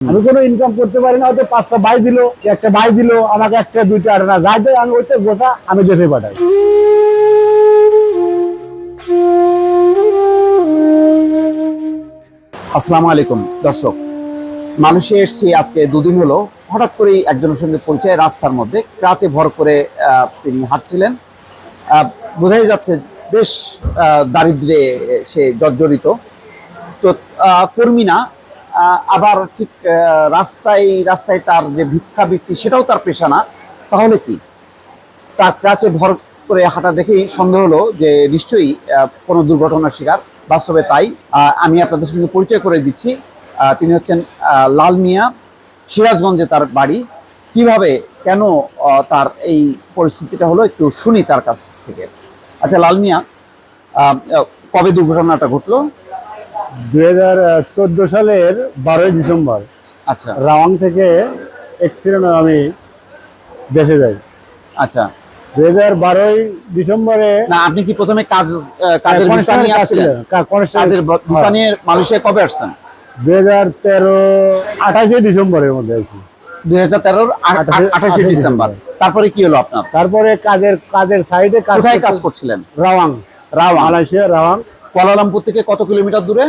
আমি কোনো ইনকাম করতে পারি না হয়তো পাঁচটা বাই দিল একটা বাই দিল আমাকে একটা দুইটা আট না যাই দেয় আমি ওইতে গোসা আমি দেশে পাঠাই। আসসালামু আলাইকুম দর্শক। মালয়েশিয়া এসছি আজকে দুদিন হলো হঠাৎ করেই একজনের সঙ্গে পরিচয় রাস্তার মধ্যে ক্রাচে ভর করে তিনি হাঁটছিলেন। বোঝাই যাচ্ছে বেশ আহ, দারিদ্র্যে সে জর্জরিত। তো কর্মী না আবার ঠিক রাস্তায় রাস্তায় তার যে ভিক্ষাবৃত্তি সেটাও তার পেশা না। তাহলে কি? তার ক্রাচে ভর করে হাঁটা দেখেই সন্দেহ হলো যে নিশ্চয়ই কোনো দুর্ঘটনার শিকার। বাস্তবে তাই আমি আপনাদের সঙ্গে পরিচয় করে দিচ্ছি। তিনি হচ্ছেন লাল মিয়া, সিরাজগঞ্জে তার বাড়ি। কীভাবে, কেন তার এই পরিস্থিতিটা হলো একটু শুনি তার কাছ থেকে। আচ্ছা লাল মিয়া কবে দুর্ঘটনাটা ঘটলো? দুই হাজার চোদ্দ সালের বারোই ডিসেম্বর। আচ্ছা। রাওয়াং থেকে অ্যাক্সিডেন্ট আমি দেশে যাই। আচ্ছা। দুই হাজার বারোই ডিসেম্বরে না আপনি কি প্রথমে কাজ কাজের ভিসা নিয়ে আসছিলেন? কাজের ভিসা নিয়ে মালয়েশিয়া কবে আসছেন? দুই হাজার তেরো আঠাশে ডিসেম্বরের মধ্যে আছি দুই হাজার তেরোর আঠাশে- ডিসেম্বর। তারপরে কি হলো আপনার? তারপরে কাজের কাজের সাইডে কাজ কোথায় কাজ করছিলেন? রাওয়াং। রাওয়াং। মালয়েশিয়া রাওয়াং। কুয়ালালামপুর থেকে কত কিলোমিটার দূরে?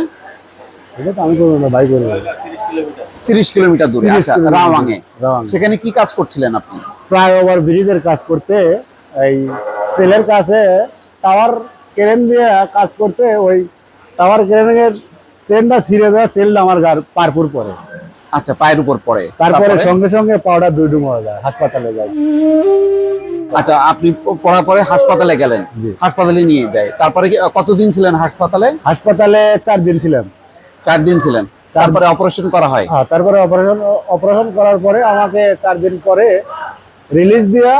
আমি করব না ভাই করব তিরিশ কিলোমিটার দূরে 30 আচ্ছা কিলোমিটার সেখানে কি কাজ করছিলেন আপনি? ফ্লাইওভার ব্রিজের কাজ করতে এই সেলের কাছে টাওয়ার ক্রেন দিয়ে কাজ করতে ওই টাওয়ার ক্রেনের চেনটা ছিঁড়ে দেওয়া সেলটা আমার গার পারপুর পরে আচ্ছা পায়ের উপর পড়ে। তারপরে? সঙ্গে সঙ্গে পাউডার দুই ডুম হয়ে যায় হাসপাতালে যায়। আচ্ছা আপনি পড়ার পরে হাসপাতালে গেলেন হাসপাতালে নিয়ে যায়। তারপরে কতদিন ছিলেন হাসপাতালে? হাসপাতালে চার দিন ছিলেন চার দিন ছিলেন। তারপরে অপারেশন করা হয়? হ্যাঁ, তারপরে অপারেশন অপারেশন করার পরে আমাকে চার দিন পরে রিলিজ দিয়া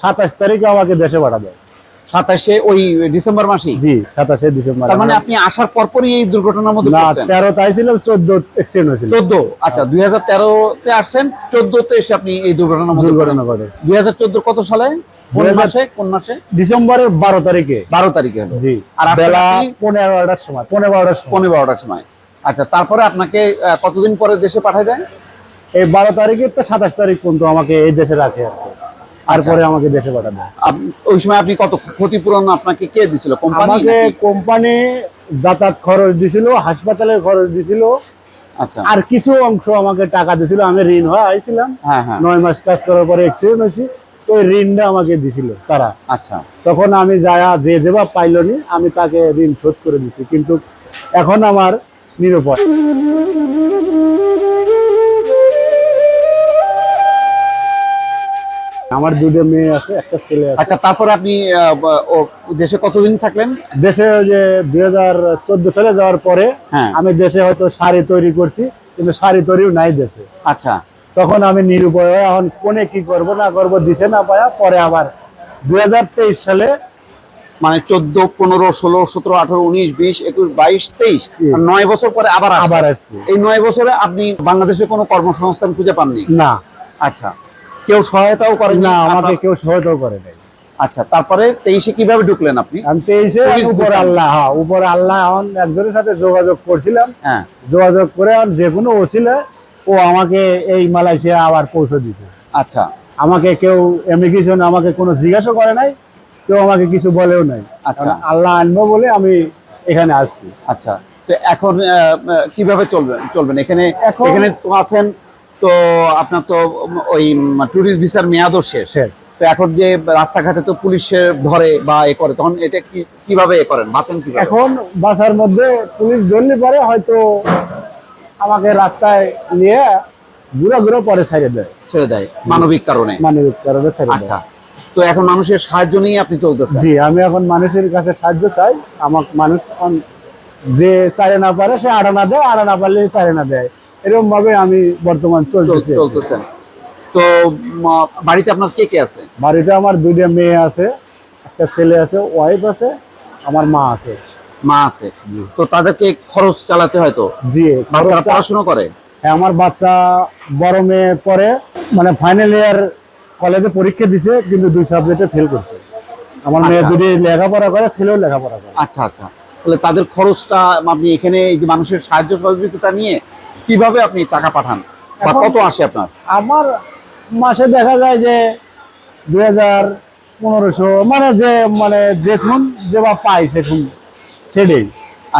সাতাশ তারিখে আমাকে দেশে পাঠাবে। সাতাশে ওই ডিসেম্বর মাসেই? জি সাতাশে ডিসেম্বর তার মানে আপনি আসার পরপরই এই দুর্ঘটনার মধ্যে পড়ছেন? তেরো তাই ছিলাম চোদ্দ অ্যাক্সিডেন্ট হয়েছিল। চোদ্দ? আচ্ছা দুই হাজার তেরোতে আসছেন চোদ্দতে এসে আপনি এই দুর্ঘটনার মধ্যে দুর্ঘটনা ঘটে দুই হাজার চোদ্দ কত সালে? কোন মাসে? কোন মাসে? ডিসেম্বরের বারো তারিখে। বারো তারিখে হলো। জি। আর বেলা আপনি পনেরো বারোটার সময় পনেরো বারোটার পনেরো বারোটার সময়। আচ্ছা তারপরে আপনাকে কতদিন পরে দেশে পাঠায় দেয় এই বারো তারিখে সাতাশ তারিখ পর্যন্ত আমাকে এই দেশে রাখে আর কি। তারপরে আমাকে দেশে পাঠাবে ওই সময় আপনি কত ক্ষতিপূরণ আপনাকে কে দিছিল? কোম্পানি আমাকে কোম্পানি যাতায়াত খরচ দিছিল হাসপাতালের খরচ দিছিল। আচ্ছা। আর কিছু অংশ আমাকে টাকা দিছিল আমি ঋণ হয়ে আইছিলাম। হ্যাঁ হ্যাঁ। নয় মাস কাজ করার পরে অ্যাক্সিডেন্ট হয়েছি। তো ওই ঋণটা আমাকে দিছিল তারা। আচ্ছা। তখন আমি যায়া যে যেবা পাইলনি আমি তাকে ঋণ শোধ করে দিচ্ছি কিন্তু এখন আমার নিরুপায়। আমার দুটো মেয়ে আছে একটা ছেলে আছে। আচ্ছা তারপরে আপনি দেশে কতদিন থাকলেন? দেশে যে দুই হাজার চোদ্দ সালে যাওয়ার পরে হ্যাঁ। আমি দেশে হয়তো শাড়ি তৈরি করছি কিন্তু শাড়ি তৈরিও নাই দেশে। আচ্ছা। তখন আমি নিরুপায় এখন কোনে কি করব না করব দিছে না পায়া পরে আবার দুই হাজার তেইশ সালে মানে চোদ্দ পনেরো ষোলো সতেরো আঠারো উনিশ বিশ একুশ বাইশ তেইশ নয় বছর পরে আবার আবার আসছি। এই নয় বছরে আপনি বাংলাদেশে কোনো কর্মসংস্থান খুঁজে পাননি? না। আচ্ছা। কেউ সহায়তাও করেন না আমাকে কেউ সহায়তাও করে নাই। আচ্ছা তারপরে তেইশে কীভাবে ঢুকলেন আপনি? আমি তেইশে পুলিশ উপরে আল্লাহ হ্যাঁ উপরে আল্লাহ একজনের সাথে যোগাযোগ করছিলাম। হ্যাঁ। যোগাযোগ করে আর যে কোনো ওসিলে ও আমাকে এই মালয়েশিয়া আবার পৌঁছে দিতে আচ্ছা। আমাকে কেউ ইমিগ্রেশন আমাকে কোনো জিজ্ঞাসা করে নাই কেউ আমাকে কিছু বলেও নাই। আচ্ছা। আল্লাহ আনব বলে আমি এখানে আসছি। আচ্ছা। তো এখন কীভাবে চলবেন চলবেন? এখানে এখন- এখানে তো আছেন তো আপনার তো ওই টুরিস্ট ভিসার মেয়াদও শেষ। তো এখন যে রাস্তাঘাটে তো পুলিশের ধরে বা এ করে তখন এটা কি কীভাবে এ করেন? বাঁচেন কীভাবে? এখন বাসার মধ্যে পুলিশ ধরলে পারে হয়তো আমাকে রাস্তায় নিয়ে ঘুরা ঘুরা পরে ছেড়ে দেয়। ছেড়ে দেয় মানবিক কারণে। মানবিক কারণে ছেড়ে আচ্ছা তো এখন মানুষের সাহায্য নিয়ে আপনি চলতেছেন? জি আমি এখন মানুষের কাছে সাহায্য চাই। আমার মানুষ যে চারে না পারে সে আড়ানা দেয় আড়ানা পারলে চারে না দেয়। এরকম ভাবে আমি বর্তমান চল- চলতেছি। চলতেছেন তো বাড়িতে আপনার কে কে আছে? বাড়িতে আমার দুইটা মেয়ে আছে একটা ছেলে আছে ওয়াইফ আছে আমার মা আছে। মা আছে। তো তাদেরকে খরচ চালাতে হয় তো? জি বাচ্চারা পড়াশোনা করে? হ্যাঁ, আমার বাচ্চা বড় মেয়ে পরে মানে ফাইনাল ইয়ার কলেজে পরীক্ষা দিছে কিন্তু দুই সাবজেক্টে ফেল করছে। আমার মেয়ে আচ্ছা। দুটি লেখাপড়া করে ছেলেও লেখাপড়া করে। আচ্ছা আচ্ছা। তাহলে তাদের খরচটা আপনি এখানে এই যে মানুষের সাহায্য সহযোগিতা নিয়ে কীভাবে আপনি টাকা পাঠান? বা কত আসে আপনার? আমার মাসে দেখা যায় যে দুই হাজার পনেরোশো মানে যে মানে দেখুন যেবা পাই সেরকম সেটাই।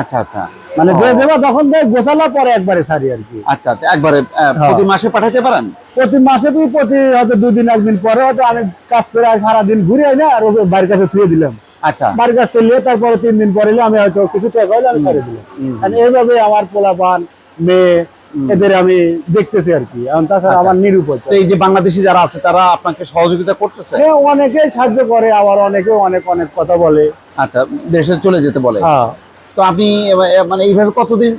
আচ্ছা আচ্ছা। মানে যে। যেবা তখন দেয় গোছালা পরে একবারে সারি আর কি। আচ্ছা আচ্ছা। একবারে হ্যাঁ। প্রতি মাসে পাঠাতে পারেন? প্রতি মাসে কি প্রতি হয়তো দুদিন একদিন পরে হয়তো আমি কাজ করে সারাদিন ঘুরে আই না আর বাড়ির কাছে থুয়ে দিলাম। আচ্ছা। বাড়ির কাছ নিয়ে তারপরে তিন দিন পরে আমি হয়তো কিছু টাকা হলে আমি সারি দিলাম। এইভাবে আমার পোলাপান মেয়ে এদের আমি দেখতেছি আর কি। তাছাড়া আচ্ছা। আমার নিরুপায়। এই যে বাংলাদেশি যারা আছে তারা আপনাকে সহযোগিতা করতেছে? হ্যাঁ অনেকেই সাহায্য করে আবার অনেকে অনেক অনেক কথা বলে। আচ্ছা দেশে চলে যেতে বলে? হ্যাঁ। তো আপনি মানে এইভাবে কতদিন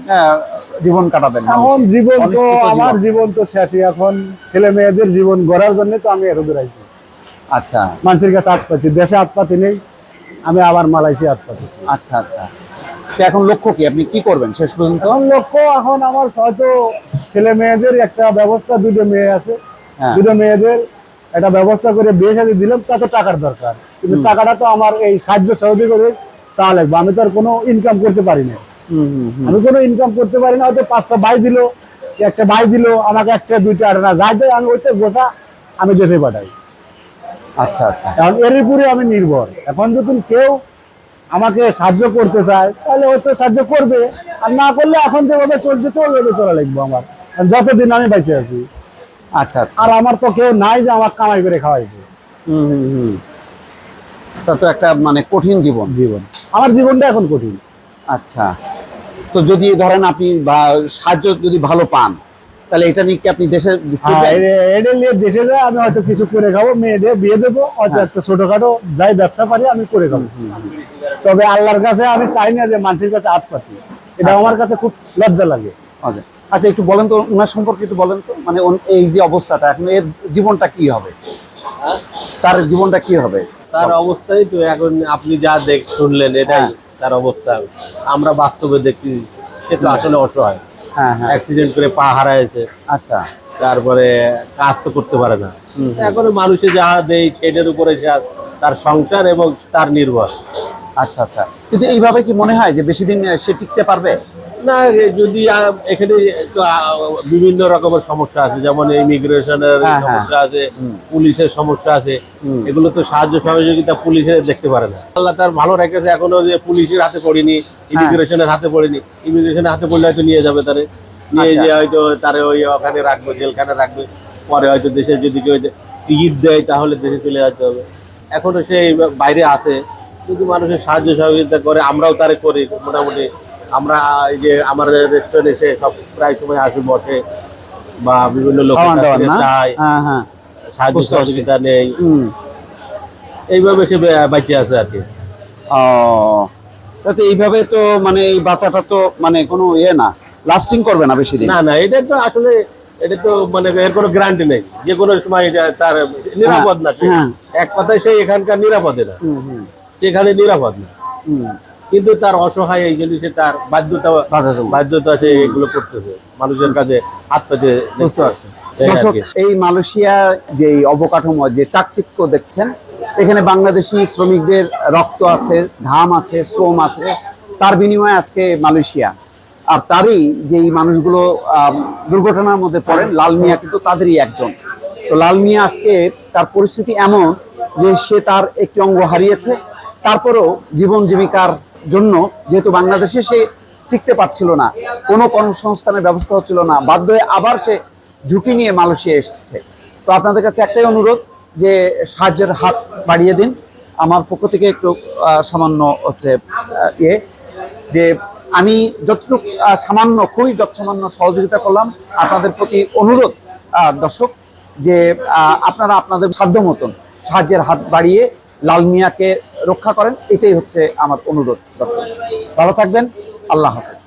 জীবন কাটাবেন এখন জীবন তো আমার জীবন তো শেষই। এখন ছেলে মেয়েদের জীবন গড়ার জন্য তো আমি এত দূর আইছি আচ্ছা। মানুষের কাছে পাচ্ছি দেশে হাত পাতি নেই আমি আবার মালয়েশিয়া হাত পাতি আচ্ছা আচ্ছা। এখন লক্ষ্য কি? আপনি কি করবেন শেষ পর্যন্ত? এখন লক্ষ্য এখন আমার হয়তো ছেলে মেয়েদের একটা ব্যবস্থা দুটো মেয়ে আছে। হ্যাঁ। দুটো মেয়েদের একটা ব্যবস্থা করে বিয়ে শাদী দিলাম তা তো টাকার দরকার। কিন্তু টাকাটা তো আমার এই সাহায্য সহযোগী করে চা লাগবে। আমি তো আর কোনো ইনকাম করতে পারি না। আমি কোনো ইনকাম করতে পারি না হয়তো পাঁচটা বাই দিল একটা বাই দিল আমাকে একটা দুইটা আর না যাই দেয় আমি ওইটা গোসা আমি দেশে পাঠাই। আচ্ছা আচ্ছা। এখন এর উপরে আমি নির্ভর। এখন যদি কেউ আমাকে সাহায্য করতে চায় তাহলে হয়তো সাহায্য করবে। আর না করলে এখন যেভাবে চলছে চলবে চলা লাগবে আমার। যতদিন আমি বেঁচে আছি। আচ্ছা আচ্ছা। আর আমার তো কেউ নাই যে আমার কামাই করে খাওয়াইবে। হুম, হুম, হুম। তা তো একটা মানে কঠিন জীবন। জীবন। আমার জীবনটা এখন কঠিন। আচ্ছা। তো যদি ধরেন আপনি বা সাহায্য যদি ভালো পান তাহলে এটা নিয়ে কি আপনি দেশে হ্যাঁ এটা নিয়ে দেশে যায় আমি হয়তো কিছু করে খাব মেয়েদের বিয়ে দেবো হয়তো একটা ছোটখাটো যাই ব্যবসা পারি আমি করে খাব। তবে আল্লাহর কাছে আমি চাই না যে মানুষের কাছে হাত পাতি। এটা আমার কাছে খুব লজ্জা লাগে। আচ্ছা। আচ্ছা একটু বলেন তো ওনার সম্পর্কে একটু বলেন তো মানে ওন- এই যে অবস্থাটা এখন এর জীবনটা কি হবে? তার জীবনটা কি হবে? তার অবস্থাই তো এখন আপনি যা দেখ শুনলেন এটাই হ্যাঁ। তার অবস্থা। আমরা বাস্তবে দেখি সে তো আসলে অসহায়। হ্যাঁ হ্যাঁ অ্যাক্সিডেন্ট করে পা হারাইছে। আচ্ছা। তারপরে কাজ তো করতে পারে না। এখন মানুষে যা দেয় সেটার উপরে তার সংসার এবং তার নির্ভর। আচ্ছা আচ্ছা। কিন্তু এইভাবে কি মনে হয় যে বেশি দিন সে টিকতে পারবে? না যদি এখানে বিভিন্ন রকমের সমস্যা আছে যেমন ইমিগ্রেশনের হ্যাঁ, হ্যাঁ। সমস্যা আছে পুলিশের সমস্যা আছে এগুলো তো সাহায্য সহযোগিতা পুলিশে দেখতে পারে না আল্লাহ তার ভালো রেখেছে এখনও যে পুলিশের হাতে পড়িনি হ্যাঁ। ইমিগ্রেশনের হাতে পড়িনি ইমিগ্রেশনের হাতে পড়লে হয়তো নিয়ে যাবে তারে নিয়ে আচ্ছা। যে হয়তো তারে ওই ওখানে রাখবে জেলখানে রাখবে পরে হয়তো দেশে যদি কেউ টিকিট দেয় তাহলে দেশে চলে যেতে হবে এখনও সে বাইরে আছে যদি মানুষের সাহায্য সহযোগিতা করে আমরাও তারে করি মোটামুটি আমরা এই যে আমার রেস্টুরেন্ট এসে সব প্রায় সময় আসে বসে বা বিভিন্ন চায় হ্যাঁ হ্যাঁ। সাহায্য সহযোগিতা নেই। এইভাবে সে বে- বেঁচে আছে আর কি। ও তাতে এইভাবে তো মানে এই বাচ্চাটা তো মানে কোনো ইয়ে না লাস্টিং করবে না বেশি দিন? না না এটা তো আসলে এটা তো মানে এর কোনো গ্যারান্টি নেই। যে কোনো সময় তার নিরাপদ না। হ্যাঁ। এক কথায় সে এখানকার নিরাপদে না। সেখানে নিরাপদ না। হুম। কিন্তু তার অসহায় এই জন্য সে তার বাধ্যতা বাধ্যতা সে এগুলো করতেছে। মানুষের কাছে হাত পেতে বুঝতে পারছি। এই দর্শক এই মালয়েশিয়া যে অবকাঠামো যে চাকচিক্য দেখছেন এখানে বাংলাদেশি শ্রমিকদের রক্ত আছে ঘাম আছে শ্রম আছে। তার বিনিময়ে আজকে মালয়েশিয়া। আর তারই যে এই মানুষগুলো দুর্ঘটনার মধ্যে পড়েন লাল মিয়া কিন্তু তাদেরই একজন। তো লাল মিয়া আজকে তার পরিস্থিতি এমন যে সে তার একটি অঙ্গ হারিয়েছে। তারপরেও জীবন জীবিকার জন্য যেহেতু বাংলাদেশে সে টিকতে পারছিল না, কোনো কর্মসংস্থানের ব্যবস্থা হচ্ছিল না, বাধ্য হয়ে আবার সে ঝুঁকি নিয়ে মালয়েশিয়া এসেছে। তো আপনাদের কাছে একটাই অনুরোধ যে সাহায্যের হাত বাড়িয়ে দিন। আমার পক্ষ থেকে একটু সামান্য হচ্ছে ইয়ে যে আমি যতটুকু সামান্য, খুবই যত সামান্য সহযোগিতা করলাম আপনাদের প্রতি অনুরোধ দর্শক, যে আপনারা আপনাদের সাধ্য মতন সাহায্যের হাত বাড়িয়ে লাল মিয়াকে রক্ষা করেন এটাই হচ্ছে আমার অনুরোধ। ভালো থাকবেন আল্লাহ হাফেজ।